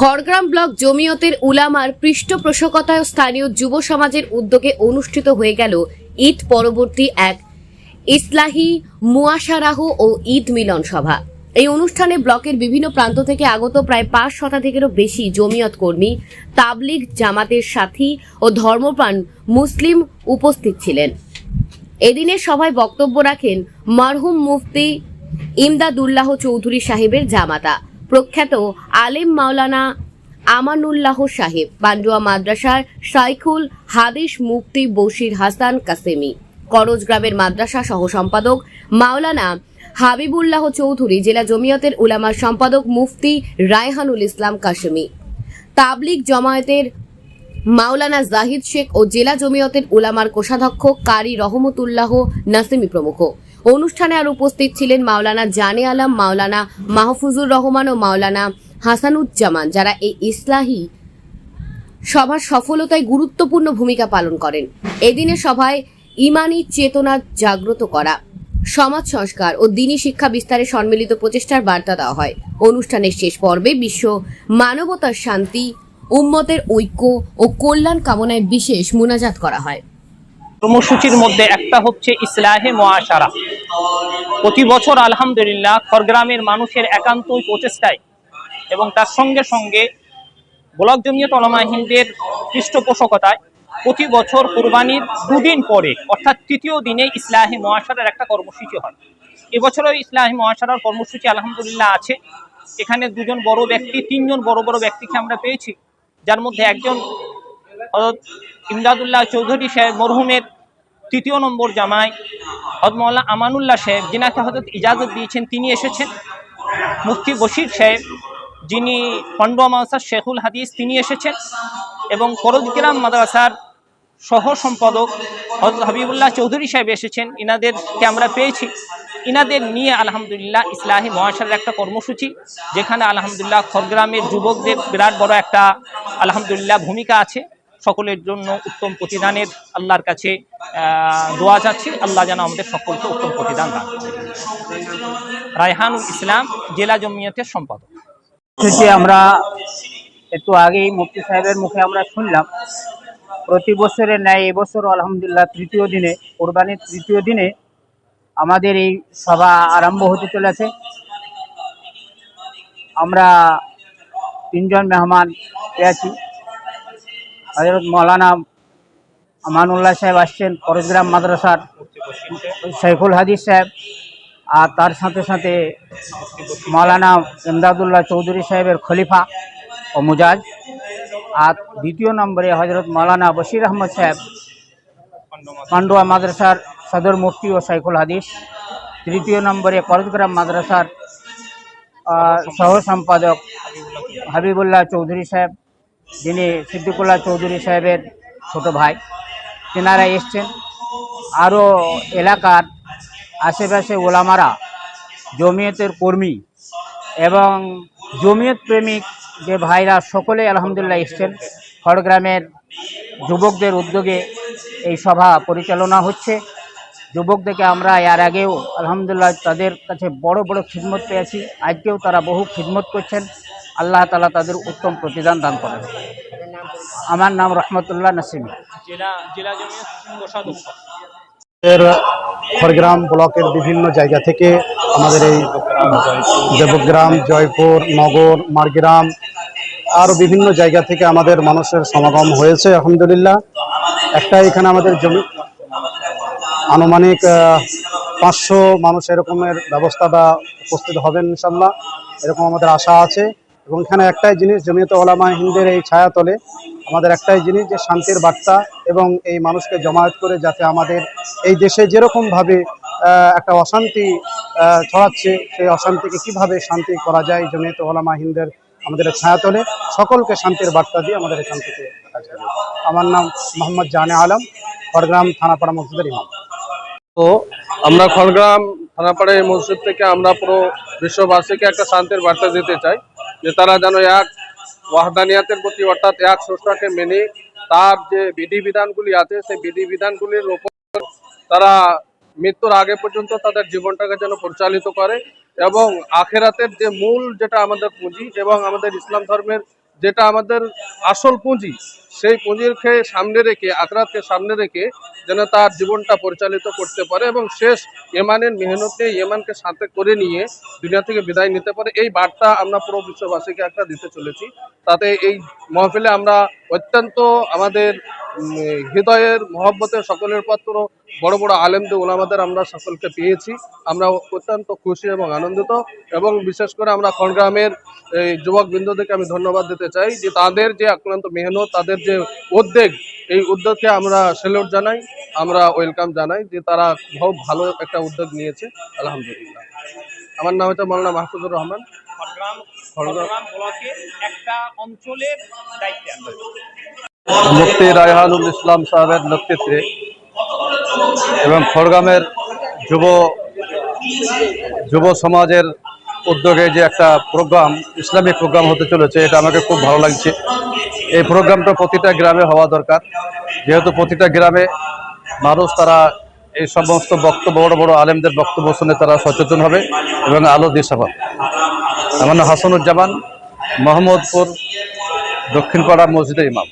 Khargram block জমিয়তের উলামার পৃষ্ঠপোষকতায় স্থানীয় যুব সমাজের উদ্যোগে অনুষ্ঠিত হয়ে গেল ঈদ পরবর্তী এক ইসলাহি মুয়াশারাহ ও ঈদ মিলন সভা। এই অনুষ্ঠানে ব্লকের বিভিন্ন প্রান্ত থেকে আগত প্রায় পাঁচ শতাধিকেরও বেশি জমিয়ত কর্মী, তাবলিগ জামাতের সাথী ও ধর্মপ্রাণ মুসলিম উপস্থিত ছিলেন। এদিনের সভায় বক্তব্য রাখেন মারহুম মুফতি ইমদাদুল্লাহ চৌধুরী সাহেবের জামাতা। প্রখ্যাত আলেম মাওলানা আমানুল্লাহ সাহেব পান্ডুয়া মাদ্রাসার সাইখুল হাদিস মুফতি বশির হাসান কাসেমি, করজ গ্রামের মাদ্রাসা সহ সম্পাদক মাওলানা হাবিবুল্লাহ চৌধুরী, জেলা জমিয়তের উলামার সম্পাদক মুফতি রায়হানুল ইসলাম কাশেমি তাবলিগ জমায়েতের মাওলানা জাহিদ শেখ ও জেলা জমিয়তের উলামার কোষাধ্যক্ষ কারি রহমতুল্লাহ নাসিমি প্রমুখ। অনুষ্ঠানে আর উপস্থিত ছিলেন মাওলানা জানে আলম, মাওলানা মাহফুজুর রহমান ও মাওলানা হাসানুজ্জামান, যারা এই ইসলাহি সভার সফলতায় গুরুত্বপূর্ণ ভূমিকা পালন করেন। এদিনের সভায় ইমানি চেতনা জাগ্রত করা, সমাজ সংস্কার ও দিনী শিক্ষা বিস্তারে সম্মিলিত প্রচেষ্টার বার্তা দেওয়া হয়। অনুষ্ঠানের শেষ পর্বে বিশ্ব মানবতার শান্তি, উম্মতের ঐক্য ও কল্যাণ কামনায় বিশেষ মুনাজাত করা হয়। কর্মসূচির মধ্যে একটা হচ্ছে ইসলাহে মহাসারা প্রতি বছর আলহামদুলিল্লাহ খড়গ্রামের মানুষের একান্তই প্রচেষ্টায় এবং তার সঙ্গে সঙ্গে ব্লক জমিয়ত অলমা হিন্দের পৃষ্ঠপোষকতায় প্রতি বছর কোরবানির দুদিন পরে, অর্থাৎ তৃতীয় দিনে ইসলাহে মহাসারার একটা কর্মসূচি হয়। এবছরও ইসলাহি মহাসারার কর্মসূচি আলহামদুলিল্লাহ আছে। এখানে দুজন বড় ব্যক্তি, তিনজন বড় বড় ব্যক্তিকে আমরা পেয়েছি। যার মধ্যে একজন ইমদাদুল্লাহ চৌধুরী সাহেব মরহুমের তৃতীয় নম্বর জামাই হজরত আমানুল্লাহ সাহেব, যিনাকে হজরত ইজাজত দিয়েছেন, তিনি এসেছেন। মুফতি বশির সাহেব, যিনি খন্ডুয়া মাদ্রাসার শেখুল হাদিস, তিনি এসেছেন। এবং করজগ্রাম মাদ্রাসার সহ সম্পাদক হজরত হাবিবুল্লাহ চৌধুরী সাহেব এসেছেন। ইনাদেরকে আমরা পেয়েছি। ইনাদের নিয়ে আলহামদুলিল্লাহ ইসলাহী মহাসারের একটা কর্মসূচি, যেখানে আলহামদুলিল্লাহ খড়গ্রামের যুবকদের বিরাট বড় একটা আলহামদুলিল্লাহ ভূমিকা আছে। সকলের জন্য উত্তম প্রতিদানের আল্লাহর কাছে দোয়া চাচ্ছি। আল্লাহ যেন আমাদের সকলকে উত্তম প্রতিদান দান রায়হানুল ইসলাম, জেলা জমিয়তের সম্পাদক। থেকে আমরা একটু আগেই মুফতি সাহেবের মুখে আমরা শুনলাম, প্রতি বছরের ন্যায় এবছর আলহামদুলিল্লাহ তৃতীয় দিনে, কোরবানির তৃতীয় দিনে আমাদের এই সভা আরম্ভ হতে চলেছে। আমরা তিনজন মেহমান পেয়েছি হজরত মৌলানা আমানুল্লাহ সাহেব আসছেন করজগ্রাম মাদ্রাসার শেখুল হাদিস সাহেব আর তার সাথে সাথে মৌলানা ইমদাদুল্লাহ চৌধুরী সাহেবের খলিফা ও মুজাজ। আর দ্বিতীয় নম্বরে হজরত মৌলানা বশির আহমদ সাহেব, পান্ডুয়া মাদ্রাসার সদর মুফতি ও সাইকুল হাদিস। তৃতীয় নম্বরে করজগ্রাম মাদ্রাসার সহ সম্পাদক হাবিবুল্লাহ চৌধুরী সাহেব। যিনি সিদ্দিকুল্লাহ চৌধুরী সাহেবের ছোট ভাই, তেনারা এসছেন। আরও এলাকার আশেপাশে ওলামারা, জমিয়তের কর্মী এবং জমিয়ত প্রেমিক যে ভাইরা, সকলে আলহামদুলিল্লাহ এসছেন। খড়গ্রামের যুবকদের উদ্যোগে এই সভা পরিচালনা হচ্ছে। যুবকদেরকে আমরা এর আগেও আলহামদুলিল্লাহ তাদের কাছে বড় বড় খিদমত পেয়েছি। আজকেও তারা বহু খিদমত করছেন। আল্লাহ তালা তাদের উত্তম প্রতিদান দান করেন। আমার নাম রহমতুল্লাহ নাসিমি। জেলা জেলা জমিয়ত কোষাধ্যক্ষ এর খড়গ্রাম ব্লকের বিভিন্ন জায়গা থেকে আমাদের এই দেবগ্রাম জয়পুর নগর মারগ্রাম আরও বিভিন্ন জায়গা থেকে আমাদের মানুষের সমাগম হয়েছে আলহামদুলিল্লাহ। একটা এখানে আমাদের জমি আনুমানিক পাঁচশো মানুষ এরকমের ব্যবস্থাটা উপস্থিত হবেন ইনশাল্লাহ এরকম আমাদের আশা আছে। এবং এখানে একটাই জিনিস, জমিয়ত ওলামা হিন্দের এই ছায়াতলে আমাদের একটাই জিনিস যে শান্তির বার্তা এবং এই মানুষকে জমায়েত করে যাতে আমাদের এই দেশে যেরকমভাবে একটা অশান্তি ছড়াচ্ছে, সেই অশান্তিকে কীভাবে শান্তি করা যায় জমিয়ত ওলামা হিন্দের আমাদের ছায়াতলে, সকলকে শান্তির বার্তা দিয়ে আমাদের এখান থেকে। আমার নাম মোহাম্মদ জানে আলম, খড়গ্রাম থানাপাড়া মসজিদের ইমাম তো আমরা খড়গ্রাম থানাপাড়া এই মসজিদ থেকে আমরা পুরো বিশ্ববাসীকে একটা শান্তির বার্তা দিতে চাই যে তারা যেন এক ওয়াহদানিয়াতের প্রতি অর্থাৎ এক স্রষ্টাকে মেনে তার যে বিধিবিধানগুলি আছে, সেই বিধিবিধানগুলির ওপর তারা মৃত্যুর আগে পর্যন্ত তাদের জীবনটাকে যেন পরিচালিত করে এবং আখেরাতের যে মূল যেটা আমাদের পুঁজি এবং আমাদের ইসলাম ধর্মের যেটা আমাদের আসল পুঁজি, সেই পুঁজির খেয়ে সামনে রেখে, আখরাতকে সামনে রেখে যেন তার জীবনটা পরিচালিত করতে পারে এবং শেষ ইমানের মেহনতে ইমানকে সাথে করে নিয়ে দুনিয়া থেকে বিদায় নিতে পারে। এই বার্তা আমরা পুরো বিশ্ববাসীকে একটা দিতে চলেছি। তাতে এই মহফিলে আমরা অত্যন্ত আমাদের হৃদয়ের মহব্বতের সকলের পাত্র বড় বড় আলেমদের ওলামাদের আমরা সকলকে পেয়েছি। আমরা অত্যন্ত খুশি এবং আনন্দিত এবং বিশেষ করে আমরা খড়গ্রামের এই যুবক বিন্দুদেরকে আমি ধন্যবাদ দিতে চাই যে তাদের যে আক্রান্ত মেহনত তাদের যে উদ্যোগ এই উদ্যোগকে আমরা সেলুট জানাই আমরা ওয়েলকাম জানাই যে তারা খুব ভালো একটা উদ্যোগ নিয়েছে। আলহামদুলিল্লাহ। আমার নাম হচ্ছে মৌলানা মাহফুজুর রহমান। খড়গ্রাম খড়গ্রাম একটা অঞ্চলের দায়িত্বে মুফতি রায়হানুল ইসলাম সাহেবের নেতৃত্বে এবং খড়গ্রামের যুব যুব সমাজের উদ্যোগে যে একটা প্রোগ্রাম, ইসলামিক প্রোগ্রাম হতে চলেছে, এটা আমাকে খুব ভালো লাগছে। এই প্রোগ্রামটা প্রতিটা গ্রামে হওয়া দরকার। যেহেতু প্রতিটা গ্রামে মানুষ তারা এই সমস্ত বক্তব্য, বড় বড় আলেমদের বক্তব্য শুনে তারা সচেতন হবে এবং আলো দিশা পাবে। আমার হাসানুজ্জামান, মোহাম্মদপুর দক্ষিণপাড়া মসজিদের ইমাম।